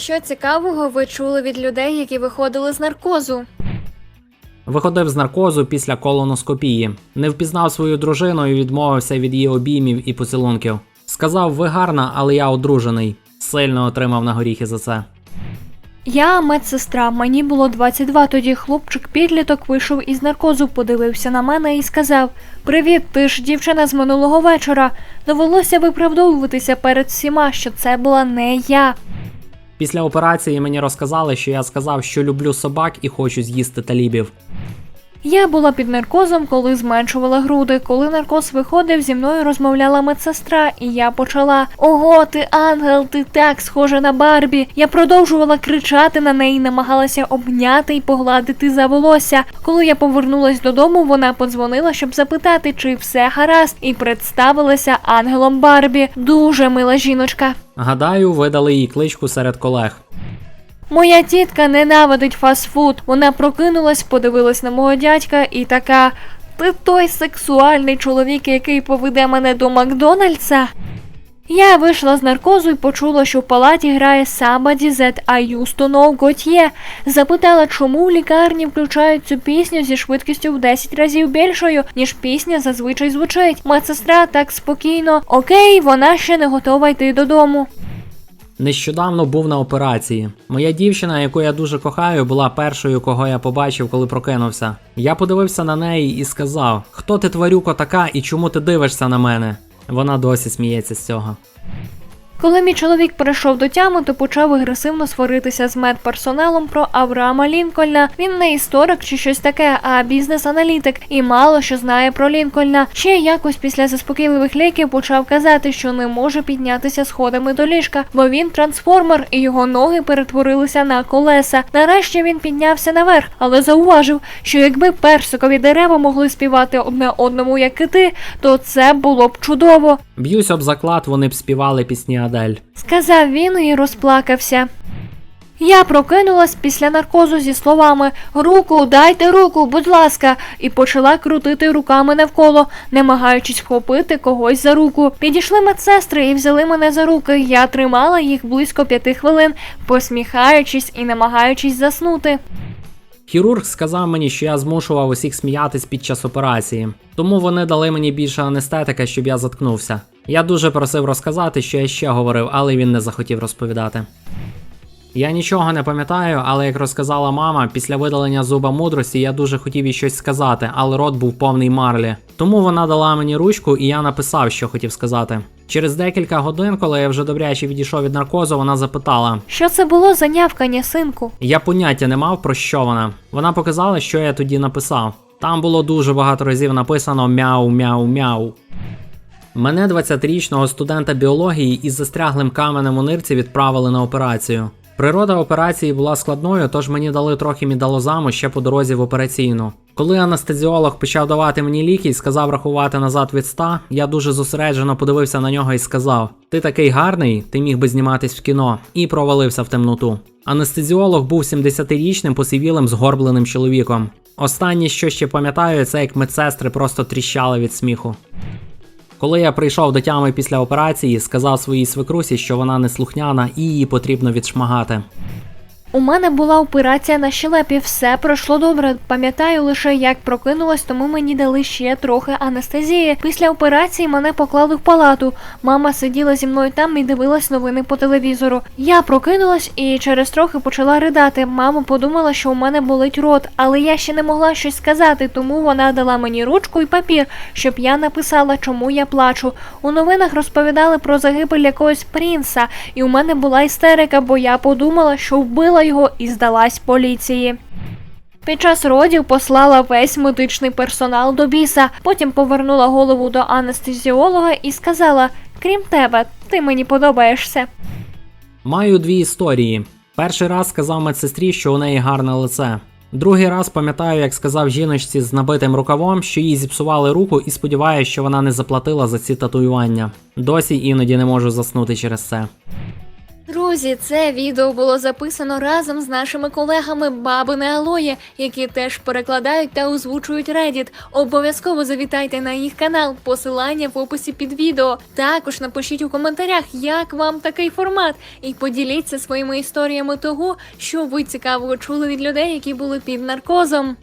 Що цікавого ви чули від людей, які виходили з наркозу? Виходив з наркозу після колоноскопії, не впізнав свою дружину і відмовився від її обіймів і поцілунків. Сказав, ви гарна, але я одружений. Сильно отримав на горіхи за це. Я медсестра, мені було 22, тоді хлопчик підліток вийшов із наркозу, подивився на мене і сказав: Привіт, ти ж дівчина з минулого вечора. Довелося виправдовуватися перед всіма, що це була не я. Після операції мені розказали, що я сказав, що люблю собак і хочу з'їсти талібів. Я була під наркозом, коли зменшувала груди. Коли наркоз виходив, зі мною розмовляла медсестра, і я почала: Ого, ти ангел, ти так схожа на Барбі. Я продовжувала кричати на неї, намагалася обняти і погладити за волосся. Коли я повернулась додому, вона подзвонила, щоб запитати, чи все гаразд, і представилася ангелом Барбі. Дуже мила жіночка. Гадаю, видали їй кличку серед колег. Моя тітка ненавидить фастфуд. Вона прокинулась, подивилась на мого дядька і така: Ти той сексуальний чоловік, який поведе мене до Макдональдса. Я вийшла з наркозу і почула, що в палаті грає Somebody That I Used Gautier. Запитала, чому в лікарні включають цю пісню зі швидкістю в 10 разів більшою, ніж пісня зазвичай звучить. Медсестра так спокійно, окей, вона ще не готова йти додому. Нещодавно був на операції. Моя дівчина, яку я дуже кохаю, була першою, кого я побачив, коли прокинувся. Я подивився на неї і сказав: Хто ти тварюко така і чому ти дивишся на мене? Вона досі сміється з цього. Коли мій чоловік перейшов до тями, то почав агресивно сваритися з медперсоналом про Авраама Лінкольна. Він не історик чи щось таке, а бізнес-аналітик і мало що знає про Лінкольна. Ще якось після заспокійливих ліків почав казати, що не може піднятися сходами до ліжка, бо він трансформер і його ноги перетворилися на колеса. Нарешті він піднявся наверх, але зауважив, що якби персикові дерева могли співати одне одному як кити, то це було б чудово. Б'юсь об заклад, вони б співали пісні Адель. сказав він і розплакався. Я прокинулась після наркозу зі словами Руку, дайте руку, будь ласка, і почала крутити руками навколо, намагаючись вхопити когось за руку. Підійшли медсестри і взяли мене за руки. Я тримала їх близько п'яти хвилин, посміхаючись і намагаючись заснути. Хірург сказав мені, що я змушував усіх сміятись під час операції, тому вони дали мені більше анестетика, щоб я заткнувся. Я дуже просив розказати, що я ще говорив, але він не захотів розповідати. Я нічого не пам'ятаю, але як розказала мама, після видалення зуба мудрості я дуже хотів їй щось сказати, але рот був повний марлі. Тому вона дала мені ручку, і я написав, що хотів сказати. Через декілька годин, коли я вже добряче відійшов від наркозу, вона запитала: Що це було за нявкання, синку? я поняття не мав про що вона. Вона показала, що я тоді написав. Там було дуже багато разів написано мяу, мяу, мяу. Мене 20-річного студента біології із застряглим каменем у нирці відправили на операцію. Природа операції була складною, тож мені дали трохи мідалозаму ще по дорозі в операційну. Коли анестезіолог почав давати мені ліки і сказав рахувати назад від 100, я дуже зосереджено подивився на нього і сказав: Ти такий гарний, ти міг би зніматись в кіно, і провалився в темноту. Анестезіолог був 70-річним посивілим згорбленим чоловіком. Останнє, що ще пам'ятаю, це як медсестри просто тріщали від сміху. Коли я прийшов до тями після операції, сказав своїй свекрусі, що вона неслухняна і її потрібно відшмагати. У мене була операція на щелепі, все пройшло добре. Пам'ятаю лише, як прокинулась, тому мені дали ще трохи анестезії. Після операції мене поклали в палату. Мама сиділа зі мною там і дивилась новини по телевізору. Я прокинулась і через трохи почала ридати. Мама подумала, що у мене болить рот, але я ще не могла щось сказати, тому вона дала мені ручку і папір, щоб я написала, чому я плачу. У новинах розповідали про загибель якогось принца, і у мене була істерика, бо я подумала, що вбила його і здалась поліції. Під час родів послала весь медичний персонал до біса, потім повернула голову до анестезіолога і сказала: Крім тебе, ти мені подобаєшся. Маю дві історії. Перший раз сказав медсестрі, що у неї гарне лице. Другий раз пам'ятаю, як сказав жіночці з набитим рукавом, що їй зіпсували руку, і сподіваюся, що вона не заплатила за ці татуювання. Досі іноді не можу заснути через це. Друзі, це відео було записано разом з нашими колегами Бабине Алоє, які теж перекладають та озвучують Reddit. Обов'язково завітайте на їх канал, посилання в описі під відео. Також напишіть у коментарях, як вам такий формат, і поділіться своїми історіями того, що ви цікавого чули від людей, які були під наркозом.